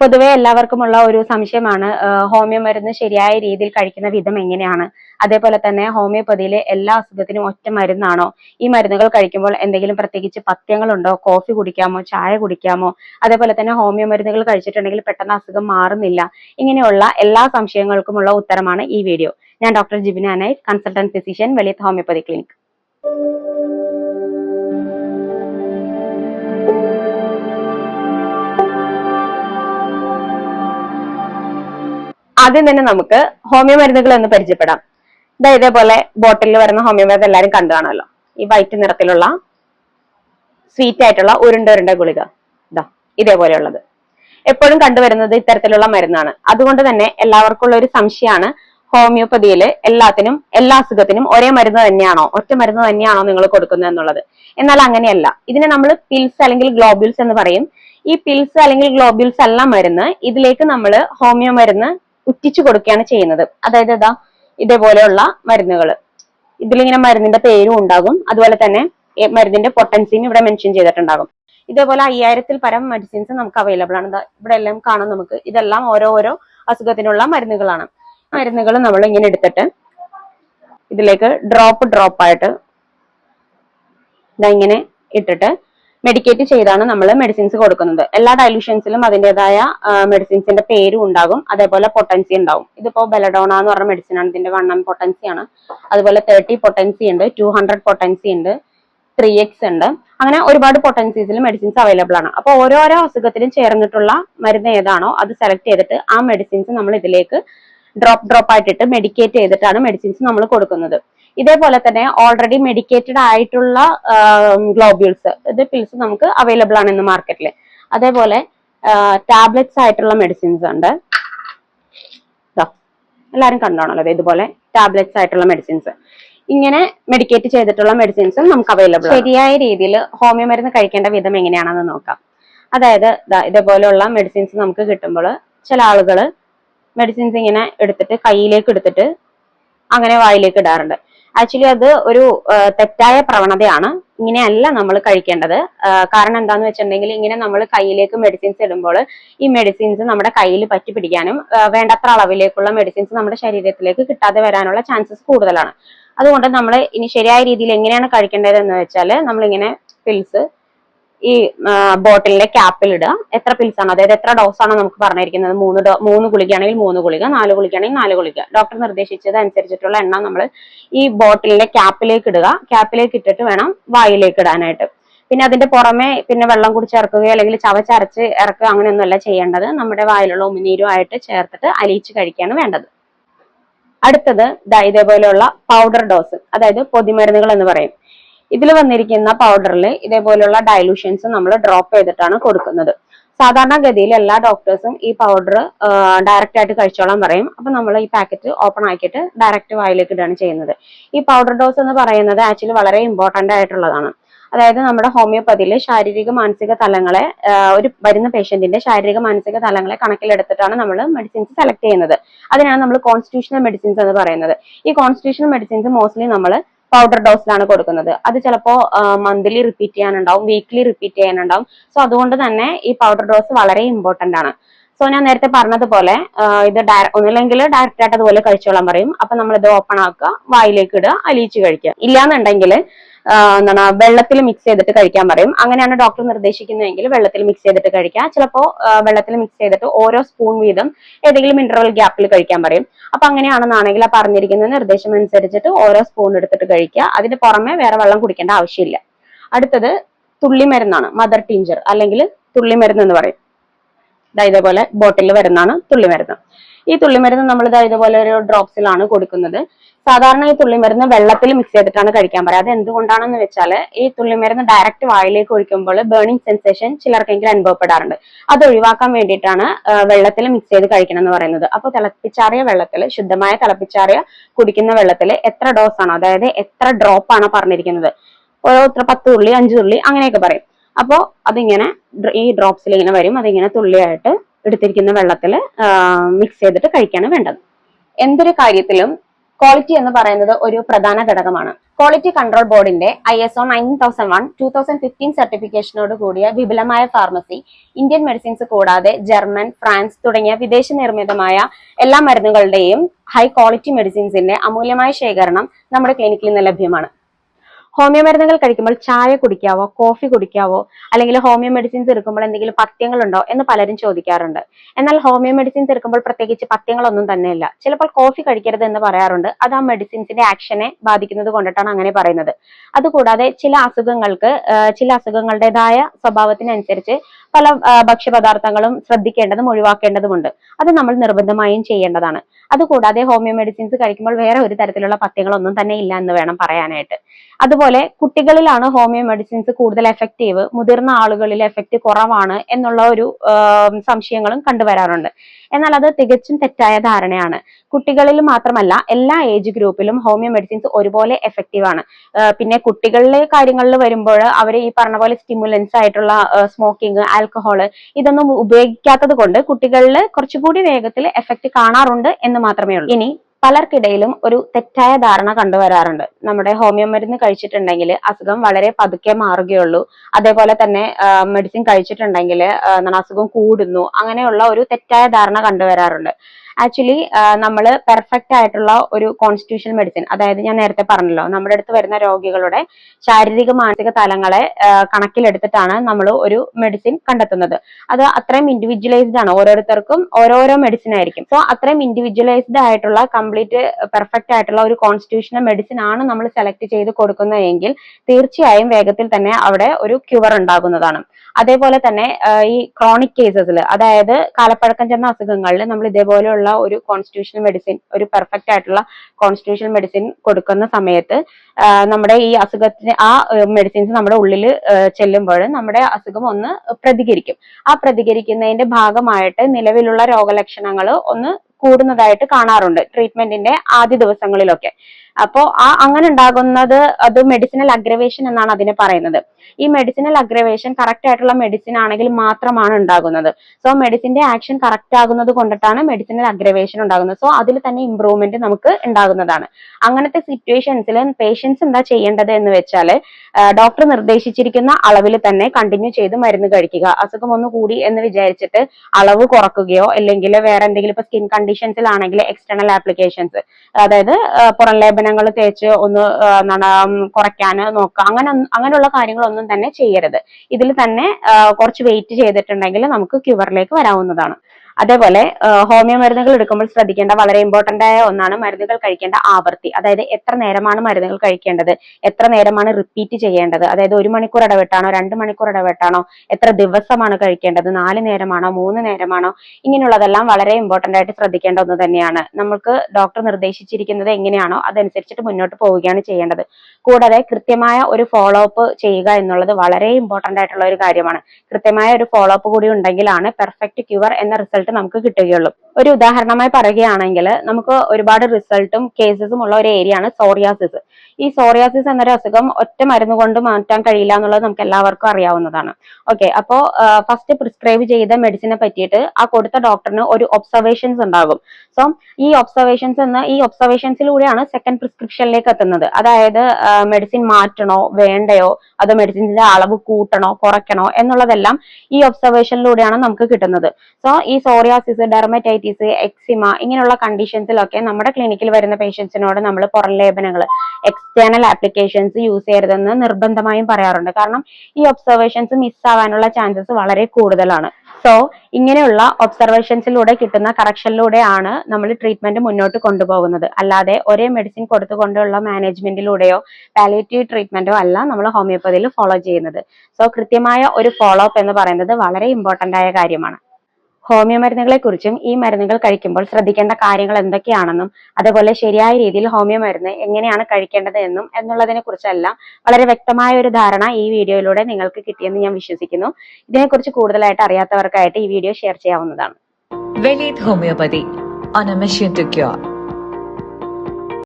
പൊതുവെ എല്ലാവർക്കുമുള്ള ഒരു സംശയമാണ് ഹോമിയോ മരുന്ന് ശരിയായ രീതിയിൽ കഴിക്കുന്ന വിധം എങ്ങനെയാണ്? അതേപോലെ തന്നെ ഹോമിയോപ്പതിയിലെ എല്ലാ അസുഖത്തിനും ഒറ്റ മരുന്നാണോ? ഈ മരുന്നുകൾ കഴിക്കുമ്പോൾ എന്തെങ്കിലും പ്രത്യേകിച്ച് പത്യങ്ങളുണ്ടോ കോഫി കുടിക്കാമോ? ചായ കുടിക്കാമോ? അതേപോലെ തന്നെ ഹോമിയോ മരുന്നുകൾ കഴിച്ചിട്ടുണ്ടെങ്കിൽ പെട്ടെന്ന് അസുഖം മാറുന്നില്ല. ഇങ്ങനെയുള്ള എല്ലാ സംശയങ്ങൾക്കുമുള്ള ഉത്തരമാണ് ഈ വീഡിയോ. ഞാൻ doctor Jibina Knight consultant physician Veliyath homeopathy clinic. ആദ്യം തന്നെ നമുക്ക് ഹോമിയോ മരുന്നുകൾ ഒന്ന് പരിചയപ്പെടാം. ഇതാ ഇതേപോലെ ബോട്ടിലിൽ വരുന്ന ഹോമിയോ മരുന്ന് എല്ലാവരും കണ്ടു ഈ വൈറ്റ് നിറത്തിലുള്ള സ്വീറ്റ് ആയിട്ടുള്ള ഉരുണ്ട ഉരുണ്ട ഗുളിക. ഇതാ ഇതേപോലെയുള്ളത്. എപ്പോഴും കണ്ടുവരുന്നത് ഇത്തരത്തിലുള്ള മരുന്നാണ്. അതുകൊണ്ട് തന്നെ എല്ലാവർക്കും ഉള്ള ഒരു സംശയമാണ് ഹോമിയോപ്പതിയിൽ എല്ലാത്തിനും എല്ലാ അസുഖത്തിനും ഒരേ മരുന്ന് തന്നെയാണോ? ഒറ്റ മരുന്ന് തന്നെയാണോ നിങ്ങൾ കൊടുക്കുന്നത് എന്നുള്ളത്. എന്നാൽ അങ്ങനെയല്ല. ഇതിനെ നമ്മൾ പിൽസ് അല്ലെങ്കിൽ ഗ്ലോബ്യൂൾസ് എന്ന് പറയും. ഈ പിൽസ് അല്ലെങ്കിൽ ഗ്ലോബ്യൂൾസ് അല്ല മരുന്ന്. ഇതിലേക്ക് നമ്മൾ ഹോമിയോ മരുന്ന് ഉറ്റിച്ചു കൊടുക്കുകയാണ് ചെയ്യുന്നത്. അതായത് ഇതാ ഇതേപോലെയുള്ള മരുന്നുകൾ ഇതിലിങ്ങനെ മരുന്നിന്റെ പേരും ഉണ്ടാകും. അതുപോലെ തന്നെ മരുന്നിന്റെ പൊട്ടൻസിയും ഇവിടെ മെൻഷൻ ചെയ്തിട്ടുണ്ടാകും. ഇതേപോലെ അയ്യായിരത്തിൽ പരം മെഡിസിൻസ് നമുക്ക് അവൈലബിൾ ആണ്. ഇവിടെ എല്ലാം കാണാം നമുക്ക്. ഇതെല്ലാം ഓരോ ഓരോ അസുഖത്തിനുള്ള മരുന്നുകളാണ്. മരുന്നുകൾ നമ്മൾ ഇങ്ങനെ എടുത്തിട്ട് ഇതിലേക്ക് ഡ്രോപ്പ് ഡ്രോപ്പ് ആയിട്ട് ഇങ്ങനെ ഇട്ടിട്ട് മെഡിക്കേറ്റ് ചെയ്താണ് നമ്മൾ മെഡിസിൻസ് കൊടുക്കുന്നത്. എല്ലാ ഡൈല്യൂഷൻസിലും അതിന്റെതായ മെഡിസിൻസിന്റെ പേരും ഉണ്ടാകും. അതേപോലെ പൊട്ടൻസി ഉണ്ടാവും. ഇതിപ്പോ ബെലഡോണ എന്ന് പറഞ്ഞ മെഡിസിൻ ആണ്. ഇതിന്റെ വണ്ണം പൊട്ടൻസി ആണ്. അതുപോലെ തേർട്ടി പൊട്ടൻസി ഉണ്ട്. ടു ഹൺഡ്രഡ് പൊട്ടൻസി ഉണ്ട്. ത്രീ എക്സ് ഉണ്ട്. അങ്ങനെ ഒരുപാട് പൊട്ടൻസീസിൽ മെഡിസിൻസ് അവൈലബിൾ ആണ്. അപ്പോൾ ഓരോരോ അസുഖത്തിനും ചേർന്നിട്ടുള്ള മരുന്ന് ഏതാണോ അത് സെലക്ട് ചെയ്തിട്ട് ആ മെഡിസിൻസ് നമ്മൾ ഇതിലേക്ക് ഡ്രോപ്പ് ഡ്രോപ്പ് ആയിട്ടിട്ട് മെഡിക്കേറ്റ് ചെയ്തിട്ടാണ് മെഡിസിൻസ് നമ്മൾ കൊടുക്കുന്നത്. ഇതേപോലെ തന്നെ ഓൾറെഡി മെഡിക്കേറ്റഡ് ആയിട്ടുള്ള ഗ്ലോബ്യൂൾസ് ഇത് പിൽസ് നമുക്ക് അവൈലബിൾ ആണ് ഇന്ന് മാർക്കറ്റിൽ അതേപോലെ ടാബ്ലറ്റ്സ് ആയിട്ടുള്ള മെഡിസിൻസ് ഉണ്ട്. എല്ലാവരും കണ്ടോണല്ലോ ഇതുപോലെ ടാബ്ലറ്റ്സ് ആയിട്ടുള്ള മെഡിസിൻസ് ഇങ്ങനെ മെഡിക്കേറ്റ് ചെയ്തിട്ടുള്ള മെഡിസിൻസും നമുക്ക് അവൈലബിൾ ശരിയായ രീതിയിൽ ഹോമിയോ മരുന്ന് കഴിക്കേണ്ട വിധം എങ്ങനെയാണെന്ന് നോക്കാം. അതായത് ഇതേപോലെയുള്ള മെഡിസിൻസ് നമുക്ക് കിട്ടുമ്പോൾ ചില ആളുകൾ മെഡിസിൻസ് ഇങ്ങനെ എടുത്തിട്ട് കയ്യിലേക്ക് എടുത്തിട്ട് അങ്ങനെ വായിലേക്ക് ഇടാറുണ്ട്. ആക്ച്വലി അത് ഒരു തെറ്റായ പ്രവണതയാണ്. ഇങ്ങനെയല്ല നമ്മൾ കഴിക്കേണ്ടത്. കാരണം എന്താന്ന് വെച്ചിട്ടുണ്ടെങ്കിൽ ഇങ്ങനെ നമ്മൾ കയ്യിലേക്ക് മെഡിസിൻസ് ഇടുമ്പോൾ ഈ മെഡിസിൻസ് നമ്മുടെ കയ്യിൽ പറ്റി പിടിക്കാനും വേണ്ടത്ര അളവിലേക്കുള്ള മെഡിസിൻസ് നമ്മുടെ ശരീരത്തിലേക്ക് കിട്ടാതെ വരാനുള്ള ചാൻസസ് കൂടുതലാണ്. അതുകൊണ്ട് നമ്മൾ ഇനി ശരിയായ രീതിയിൽ എങ്ങനെയാണ് കഴിക്കേണ്ടത് എന്ന് വെച്ചാൽ നമ്മളിങ്ങനെ പിൽസ് ഈ ബോട്ടിലിന്റെ ക്യാപ്പിൽ ഇടുക. എത്ര പിൽസ് ആണ്? അതായത് എത്ര ഡോസ് ആണോ നമുക്ക് പറഞ്ഞിരിക്കുന്നത്? മൂന്ന് മൂന്ന് ഗുളികയാണെങ്കിൽ മൂന്ന് ഗുളിക നാല് ഗുളികയാണെങ്കിൽ നാല് ഗുളിക. ഡോക്ടർ നിർദ്ദേശിച്ചത് അനുസരിച്ചിട്ടുള്ള എണ്ണ നമ്മൾ ഈ ബോട്ടിലിന്റെ ക്യാപ്പിലേക്ക് ഇടുക. ക്യാപ്പിലേക്ക് ഇട്ടിട്ട് വേണം വായിലേക്ക് ഇടാനായിട്ട്. പിന്നെ അതിന്റെ പുറമെ പിന്നെ വെള്ളം കുടിച്ചിറക്കുകയോ അല്ലെങ്കിൽ ചവച്ചരച്ച് ഇറക്കുക അങ്ങനെയൊന്നുമല്ല ചെയ്യേണ്ടത്. നമ്മുടെ വായിലുള്ള ഉമിനീരുമായിട്ട് ചേർത്തിട്ട് അലിയിച്ച് കഴിക്കുകയാണ് വേണ്ടത്. അടുത്തത് ഇതേപോലെയുള്ള പൗഡർ ഡോസ് അതായത് പൊതിമരുന്നുകൾ എന്ന് പറയും. ഇതിൽ വന്നിരിക്കുന്ന പൗഡറിൽ ഇതേപോലെയുള്ള ഡൈലൂഷൻസ് നമ്മൾ ഡ്രോപ്പ് ചെയ്തിട്ടാണ് കൊടുക്കുന്നത്. സാധാരണഗതിയിൽ എല്ലാ ഡോക്ടേഴ്സും ഈ പൗഡർ ഡയറക്റ്റ് ആയിട്ട് കഴിച്ചോളാൻ പറയും. അപ്പൊ നമ്മൾ ഈ പാക്കറ്റ് ഓപ്പൺ ആക്കിയിട്ട് ഡയറക്റ്റ് വായിലേക്ക് ഇടാണ് ചെയ്യുന്നത്. ഈ പൗഡർ ഡോസ് എന്ന് പറയുന്നത് ആക്ച്വലി വളരെ ഇമ്പോർട്ടന്റ് ആയിട്ടുള്ളതാണ്. അതായത് നമ്മുടെ ഹോമിയോപ്പതിയിൽ ശാരീരിക മാനസിക തലങ്ങളെ ഒരു വരുന്ന പേഷ്യന്റിന്റെ ശാരീരിക മാനസിക തലങ്ങളെ കണക്കിലെടുത്തിട്ടാണ് നമ്മൾ മെഡിസിൻസ് സെലക്ട് ചെയ്യുന്നത്. അതിനാണ് നമ്മൾ കോൺസ്റ്റിറ്റ്യൂഷണൽ മെഡിസിൻസ് എന്ന് പറയുന്നത്. ഈ കോൺസ്റ്റിറ്റ്യൂഷണൽ മെഡിസിൻസ് മോസ്റ്റ്ലി നമ്മൾ പൗഡർ ഡോസിലാണ് കൊടുക്കുന്നത്. അത് ചിലപ്പോൾ മന്ത്ലി റിപ്പീറ്റ് ചെയ്യാനുണ്ടാവും വീക്ക്ലി റിപ്പീറ്റ് ചെയ്യാനുണ്ടാവും. സോ അതുകൊണ്ട് തന്നെ ഈ പൗഡർ ഡോസ് വളരെ ഇമ്പോർട്ടന്റ് ആണ്. സോ ഞാൻ നേരത്തെ പറഞ്ഞതുപോലെ ഇത് ഒന്നില്ലെങ്കിൽ ഡയറക്റ്റ് ആയിട്ട് അതുപോലെ കഴിച്ചോളാൻ പറയും. അപ്പൊ നമ്മൾ ഇത് ഓപ്പൺ ആക്കുക വായിലേക്ക് ഇടുക അലിയിച്ച് കഴിക്കുക. ഇല്ലാന്നുണ്ടെങ്കിൽ എന്താണ് വെള്ളത്തിൽ മിക്സ് ചെയ്തിട്ട് കഴിക്കാൻ പറയും. അങ്ങനെയാണ് ഡോക്ടർ നിർദ്ദേശിക്കുന്നതെങ്കിൽ വെള്ളത്തിൽ മിക്സ് ചെയ്തിട്ട് കഴിക്കുക. ചിലപ്പോൾ വെള്ളത്തിൽ മിക്സ് ചെയ്തിട്ട് ഓരോ സ്പൂൺ വീതം ഏതെങ്കിലും ഇന്റർവൽ ഗ്യാപ്പിൽ കഴിക്കാൻ പറയും. അപ്പൊ അങ്ങനെയാണെന്നാണെങ്കിൽ ആ പറഞ്ഞിരിക്കുന്ന നിർദ്ദേശം അനുസരിച്ചിട്ട് ഓരോ സ്പൂൺ എടുത്തിട്ട് കഴിക്കുക. അതിന് പുറമെ വേറെ വെള്ളം കുടിക്കേണ്ട ആവശ്യമില്ല. അടുത്തത് തുള്ളിമരുന്നാണ്. മദർ ടീഞ്ചർ അല്ലെങ്കിൽ തുള്ളിമരുന്ന് എന്ന് പറയും. ദാ ഇതേപോലെ ബോട്ടിൽ വരുന്നതാണ് തുള്ളിമരുന്ന്. ഈ തുള്ളിമരുന്ന് നമ്മൾ ഇതാ ഇതുപോലെ ഒരു ഡ്രോപ്സിലാണ് കൊടുക്കുന്നത്. സാധാരണ ഈ തുള്ളിമരുന്ന് വെള്ളത്തിൽ മിക്സ് ചെയ്തിട്ടാണ് കഴിക്കാൻ പറയുക. അത് എന്തുകൊണ്ടാണെന്ന് വെച്ചാൽ ഈ തുള്ളിമരുന്ന് ഡയറക്റ്റ് വായിലേക്ക് ഒഴിക്കുമ്പോൾ ബേണിംഗ് സെൻസേഷൻ ചിലർക്കെങ്കിലും അനുഭവപ്പെടാറുണ്ട്. അത് ഒഴിവാക്കാൻ വേണ്ടിയിട്ടാണ് വെള്ളത്തിൽ മിക്സ് ചെയ്ത് കഴിക്കണം എന്ന് പറയുന്നത്. അപ്പോൾ തിളപ്പിച്ചാറിയ വെള്ളത്തിൽ ശുദ്ധമായ തിളപ്പിച്ചാറിയ കുടിക്കുന്ന വെള്ളത്തിൽ എത്ര ഡോസ് ആണോ? അതായത് എത്ര ഡ്രോപ്പ് ആണോ പറഞ്ഞിരിക്കുന്നത്? ഓരോ പത്ത് തുള്ളി അഞ്ച് തുള്ളി അങ്ങനെയൊക്കെ പറയും. അപ്പോൾ അതിങ്ങനെ ഈ ഡ്രോപ്സിൽ ഇങ്ങനെ വരും. അതിങ്ങനെ തുള്ളിയായിട്ട് എടുത്തിരിക്കുന്ന വെള്ളത്തിൽ മിക്സ് ചെയ്തിട്ട് കഴിക്കാണ് വേണ്ടത്. എന്തൊരു കാര്യത്തിലും ക്വാളിറ്റി എന്ന് പറയുന്നത് ഒരു പ്രധാന ഘടകമാണ്. ക്വാളിറ്റി കൺട്രോൾ ബോർഡിന്റെ I S O nine thousand one two thousand fifteen സർട്ടിഫിക്കേഷനോട് കൂടിയ വിപുലമായ ഫാർമസി ഇന്ത്യൻ മെഡിസിൻസ് കൂടാതെ ജർമ്മൻ ഫ്രാൻസ് തുടങ്ങിയ വിദേശ നിർമ്മിതമായ എല്ലാ മരുന്നുകളുടെയും ഹൈ ക്വാളിറ്റി മെഡിസിൻസിന്റെ അമൂല്യമായ ശേഖരണം നമ്മുടെ ക്ലിനിക്കിൽ നിന്ന് ലഭ്യമാണ്. ഹോമിയോ മരുന്നുകൾ കഴിക്കുമ്പോൾ ചായ കുടിക്കാവോ കോഫി കുടിക്കാവോ അല്ലെങ്കിൽ ഹോമിയോ മെഡിസിൻസ് എടുക്കുമ്പോൾ എന്തെങ്കിലും പഥ്യങ്ങളുണ്ടോ എന്ന് പലരും ചോദിക്കാറുണ്ട്. എന്നാൽ ഹോമിയോ മെഡിസിൻസ് എടുക്കുമ്പോൾ പ്രത്യേകിച്ച് പഥ്യങ്ങളൊന്നും തന്നെയില്ല. ചിലപ്പോൾ കോഫി കഴിക്കരുത് എന്ന് പറയാറുണ്ട്. അത് ആ മെഡിസിൻസിന്റെ ആക്ഷനെ ബാധിക്കുന്നത് കൊണ്ടിട്ടാണ് അങ്ങനെ പറയുന്നത്. അതുകൂടാതെ ചില അസുഖങ്ങൾക്ക് ചില അസുഖങ്ങളുടേതായ സ്വഭാവത്തിനനുസരിച്ച് പല ഭക്ഷ്യപദാർത്ഥങ്ങളും ശ്രദ്ധിക്കേണ്ടതും ഒഴിവാക്കേണ്ടതുമുണ്ട്. അത് നമ്മൾ നിർബന്ധമായും ചെയ്യേണ്ടതാണ്. അതുകൂടാതെ ഹോമിയോ മെഡിസിൻസ് കഴിക്കുമ്പോൾ വേറെ ഒരു തരത്തിലുള്ള പഥ്യങ്ങളൊന്നും തന്നെ ഇല്ല എന്ന് വേണം പറയാനായിട്ട്. അതുപോലെ കുട്ടികളിലാണ് ഹോമിയോ മെഡിസിൻസ് കൂടുതൽ എഫക്റ്റീവ് മുതിർന്ന ആളുകളിൽ എഫക്റ്റ് കുറവാണ് എന്നുള്ള ഒരു സംശയങ്ങളും കണ്ടുവരാറുണ്ട്. എന്നാൽ അത് തികച്ചും തെറ്റായ ധാരണയാണ്. കുട്ടികളിൽ മാത്രമല്ല എല്ലാ ഏജ് ഗ്രൂപ്പിലും ഹോമിയോ മെഡിസിൻസ് ഒരുപോലെ എഫക്റ്റീവ് ആണ്. പിന്നെ കുട്ടികളിലെ കാര്യങ്ങളിൽ വരുമ്പോൾ അവർ ഈ പറഞ്ഞ പോലെ സ്റ്റിമുലൻസ് ആയിട്ടുള്ള സ്മോക്കിംഗ് ആൽക്കഹോൾ ഇതൊന്നും ഉപയോഗിക്കാത്തത് കൊണ്ട് കുട്ടികളിൽ കുറച്ചുകൂടി വേഗത്തിൽ എഫക്റ്റ് കാണാറുണ്ട് എന്ന് മാത്രമേ ഉള്ളൂ. ഇനി പലർക്കിടയിലും ഒരു തെറ്റായ ധാരണ കണ്ടുവരാറുണ്ട്. നമ്മുടെ ഹോമിയോ മരുന്ന് കഴിച്ചിട്ടുണ്ടെങ്കിൽ അസുഖം വളരെ പതുക്കെ മാറുകയുള്ളൂ. അതേപോലെ തന്നെ മെഡിസിൻ കഴിച്ചിട്ടുണ്ടെങ്കിൽ എന്താണ് അസുഖം കൂടുന്നു. അങ്ങനെയുള്ള ഒരു തെറ്റായ ധാരണ കണ്ടുവരാറുണ്ട്. ആക്ച്വലി നമ്മൾ പെർഫെക്റ്റ് ആയിട്ടുള്ള ഒരു കോൺസ്റ്റിറ്റ്യൂഷൻ മെഡിസിൻ അതായത് ഞാൻ നേരത്തെ പറഞ്ഞല്ലോ നമ്മുടെ അടുത്ത് വരുന്ന രോഗികളുടെ ശാരീരിക മാനസിക തലങ്ങളെ കണക്കിലെടുത്തിട്ടാണ് നമ്മൾ ഒരു മെഡിസിൻ കണ്ടെത്തുന്നത്. അത് അത്രയും ഇൻഡിവിജ്വലൈസ്ഡ് ആണ്. ഓരോരുത്തർക്കും ഓരോരോ മെഡിസിൻ ആയിരിക്കും. സോ അത്രയും ഇൻഡിവിജ്വലൈസ്ഡ് ആയിട്ടുള്ള കംപ്ലീറ്റ് പെർഫെക്റ്റ് ആയിട്ടുള്ള ഒരു കോൺസ്റ്റിറ്റ്യൂഷണൽ മെഡിസിൻ ആണ് നമ്മൾ സെലക്ട് ചെയ്ത് കൊടുക്കുന്നതെങ്കിൽ തീർച്ചയായും വേഗത്തിൽ തന്നെ അവിടെ ഒരു ക്യൂർ ഉണ്ടാകുന്നതാണ്. അതേപോലെ തന്നെ ഈ ക്രോണിക് കേസസിൽ അതായത് കാലപ്പഴക്കം ചെന്ന അസുഖങ്ങളിൽ നമ്മൾ ഇതേപോലെയുള്ള ഒരു കോൺസ്റ്റിറ്റ്യൂഷണൽ മെഡിസിൻ ഒരു പെർഫെക്റ്റ് ആയിട്ടുള്ള കോൺസ്റ്റിറ്റ്യൂഷണൽ മെഡിസിൻ കൊടുക്കുന്ന സമയത്ത് നമ്മുടെ ഈ അസുഖത്തിന് ആ മെഡിസിൻസ് നമ്മുടെ ഉള്ളിൽ ചെല്ലുമ്പോൾ നമ്മുടെ അസുഖം ഒന്ന് പ്രതികരിക്കും. ആ പ്രതികരിക്കുന്നതിന്റെ ഭാഗമായിട്ട് നിലവിലുള്ള രോഗലക്ഷണങ്ങൾ ഒന്ന് കൂടുന്നതായിട്ട് കാണാറുണ്ട് ട്രീറ്റ്മെന്റിന്റെ ആദ്യ ദിവസങ്ങളിലൊക്കെ. അപ്പോ ആ അങ്ങനെ ഉണ്ടാകുന്നത് അത് മെഡിസിനൽ അഗ്രവേഷൻ എന്നാണ് അതിനെ പറയുന്നത്. ഈ മെഡിസിനൽ അഗ്രവേഷൻ കറക്റ്റ് ആയിട്ടുള്ള മെഡിസിൻ ആണെങ്കിൽ മാത്രമാണ് ഉണ്ടാകുന്നത്. സോ മെഡിസിന്റെ ആക്ഷൻ കറക്റ്റ് ആകുന്നത് കൊണ്ടിട്ടാണ് മെഡിസിനൽ അഗ്രവേഷൻ ഉണ്ടാകുന്നത്. സോ അതിൽ തന്നെ ഇംപ്രൂവ്മെന്റ് നമുക്ക് ഉണ്ടാകുന്നതാണ്. അങ്ങനത്തെ സിറ്റുവേഷൻസിൽ പേഷ്യൻസ് എന്താ ചെയ്യേണ്ടത് എന്ന് വെച്ചാൽ ഡോക്ടർ നിർദ്ദേശിച്ചിരിക്കുന്ന അളവിൽ തന്നെ കണ്ടിന്യൂ ചെയ്ത് മരുന്ന് കഴിക്കുക. അസുഖം ഒന്ന് കൂടി എന്ന് വിചാരിച്ചിട്ട് അളവ് കുറക്കുകയോ അല്ലെങ്കിൽ വേറെ എന്തെങ്കിലും ഇപ്പൊ സ്കിൻ കണ്ടീഷൻസിലാണെങ്കിൽ എക്സ്റ്റേണൽ ആപ്ലിക്കേഷൻസ് അതായത് പുറം പുറം ലേപനങ്ങൾ തേച്ച് ഒന്ന് എന്താണ് കുറയ്ക്കാൻ നോക്കുക. അങ്ങനെ അങ്ങനെയുള്ള കാര്യങ്ങളൊന്നും തന്നെ ചെയ്യരുത്. ഇതിൽ തന്നെ കുറച്ച് വെയിറ്റ് ചെയ്തിട്ടുണ്ടെങ്കിൽ നമുക്ക് ക്യൂവറിലേക്ക് വരാവുന്നതാണ്. അതേപോലെ ഹോമിയോ മരുന്നുകൾ എടുക്കുമ്പോൾ ശ്രദ്ധിക്കേണ്ട വളരെ ഇമ്പോർട്ടന്റ് ആയ ഒന്നാണ് മരുന്നുകൾ കഴിക്കേണ്ട ആവർത്തി. അതായത് എത്ര നേരമാണ് മരുന്നുകൾ കഴിക്കേണ്ടത്? എത്ര നേരമാണ് റിപ്പീറ്റ് ചെയ്യേണ്ടത്? അതായത് ഒരു മണിക്കൂർ ഇടവിട്ടാണോ രണ്ട് മണിക്കൂർ ഇടവിട്ടാണോ? എത്ര ദിവസമാണ് കഴിക്കേണ്ടത്? നാല് നേരമാണോ മൂന്ന് നേരമാണോ? ഇങ്ങനെയുള്ളതെല്ലാം വളരെ ഇമ്പോർട്ടന്റ് ആയിട്ട് ശ്രദ്ധിക്കേണ്ട ഒന്ന് തന്നെയാണ്. നമുക്ക് ഡോക്ടർ നിർദ്ദേശിച്ചിരിക്കുന്നത് എങ്ങനെയാണോ അതനുസരിച്ചിട്ട് മുന്നോട്ട് പോവുകയാണ് ചെയ്യേണ്ടത്. കൂടാതെ കൃത്യമായ ഒരു ഫോളോ അപ്പ് ചെയ്യുക എന്നുള്ളത് വളരെ ഇമ്പോർട്ടന്റ് ആയിട്ടുള്ള ഒരു കാര്യമാണ്. കൃത്യമായ ഒരു ഫോളോ അപ്പ് കൂടി ഉണ്ടെങ്കിലാണ് പെർഫെക്റ്റ് ക്യൂർ എന്ന റിസൾട്ട് നമുക്ക് കിട്ടുകയുള്ളൂ. ഒരു ഉദാഹരണമായി പറയുകയാണെങ്കിൽ നമുക്ക് ഒരുപാട് റിസൾട്ടും കേസസും ഉള്ള ഒരു ഏരിയ ആണ് സോറിയാസിസ് ഈ സോറിയാസിസ് എന്നൊരു അസുഖം ഒറ്റ മരുന്ന് കൊണ്ട് മാറ്റാൻ കഴിയില്ല എന്നുള്ളത് നമുക്ക് എല്ലാവർക്കും അറിയാവുന്നതാണ്. ഓക്കെ അപ്പോ ഫസ്റ്റ് പ്രിസ്ക്രൈബ് ചെയ്ത മെഡിസിനെ പറ്റിയിട്ട് ആ കൊടുത്ത ഡോക്ടറിന് ഒരു ഒബ്സർവേഷൻസ് ഉണ്ടാകും. സോ ഈ ഒബ്സർവേഷൻസ് എന്ന് ഈ ഒബ്സർവേഷൻസിലൂടെയാണ് സെക്കൻഡ് പ്രിസ്ക്രിപ്ഷനിലേക്ക് എത്തുന്നത്. അതായത് മെഡിസിൻ മാറ്റണോ വേണ്ടയോ അത് മെഡിസിന്റെ അളവ് കൂട്ടണോ കുറയ്ക്കണോ എന്നുള്ളതെല്ലാം ഈ ഒബ്സർവേഷനിലൂടെയാണ് നമുക്ക് കിട്ടുന്നത്. സോ ഈ സോറിയാസിസ് ഡെർമറ്റൈറ്റിസ് എക്സിമ ഇങ്ങനെയുള്ള കണ്ടീഷൻസിലൊക്കെ നമ്മുടെ ക്ലിനിക്കിൽ വരുന്ന പേഷ്യൻസിനോട് നമ്മൾ പുറം ലേപനങ്ങൾ എക്സ്റ്റേണൽ ആപ്ലിക്കേഷൻസ് യൂസ് ചെയ്യരുതെന്ന് നിർബന്ധമായും പറയാറുണ്ട്. കാരണം ഈ ഒബ്സർവേഷൻസ് മിസ്സാവാനുള്ള ചാൻസസ് വളരെ കൂടുതലാണ്. സോ ഇങ്ങനെയുള്ള ഒബ്സർവേഷൻസിലൂടെ കിട്ടുന്ന കറക്ഷനിലൂടെയാണ് നമ്മൾ ട്രീറ്റ്മെന്റ് മുന്നോട്ട് കൊണ്ടുപോകുന്നത്. അല്ലാതെ ഒരേ മെഡിസിൻ കൊടുത്തുകൊണ്ടുള്ള മാനേജ്മെന്റിലൂടെയോ പാലിയേറ്റീവ് ട്രീറ്റ്മെന്റോ അല്ല നമ്മൾ ഹോമിയോപ്പതിയിൽ ഫോളോ ചെയ്യുന്നത്. സോ കൃത്യമായ ഒരു ഫോളോ അപ്പ് എന്ന് പറയുന്നത് വളരെ ഇമ്പോർട്ടന്റ് ആയ കാര്യമാണ്. ഹോമിയോ മരുന്നുകളെ കുറിച്ചും ഈ മരുന്നുകൾ കഴിക്കുമ്പോൾ ശ്രദ്ധിക്കേണ്ട കാര്യങ്ങൾ എന്തൊക്കെയാണെന്നും അതുപോലെ ശരിയായ രീതിയിൽ ഹോമിയോ മരുന്ന് എങ്ങനെയാണ് കഴിക്കേണ്ടത് എന്നും എന്നുള്ളതിനെ കുറിച്ചെല്ലാം വളരെ വ്യക്തമായ ഒരു ധാരണ ഈ വീഡിയോയിലൂടെ നിങ്ങൾക്ക് കിട്ടിയെന്ന് ഞാൻ വിശ്വസിക്കുന്നു. ഇതിനെക്കുറിച്ച് കൂടുതലായിട്ട് അറിയാത്തവർക്കായിട്ട് ഈ വീഡിയോ ഷെയർ ചെയ്യാവുന്നതാണ്. Homeopathy on a mission to cure.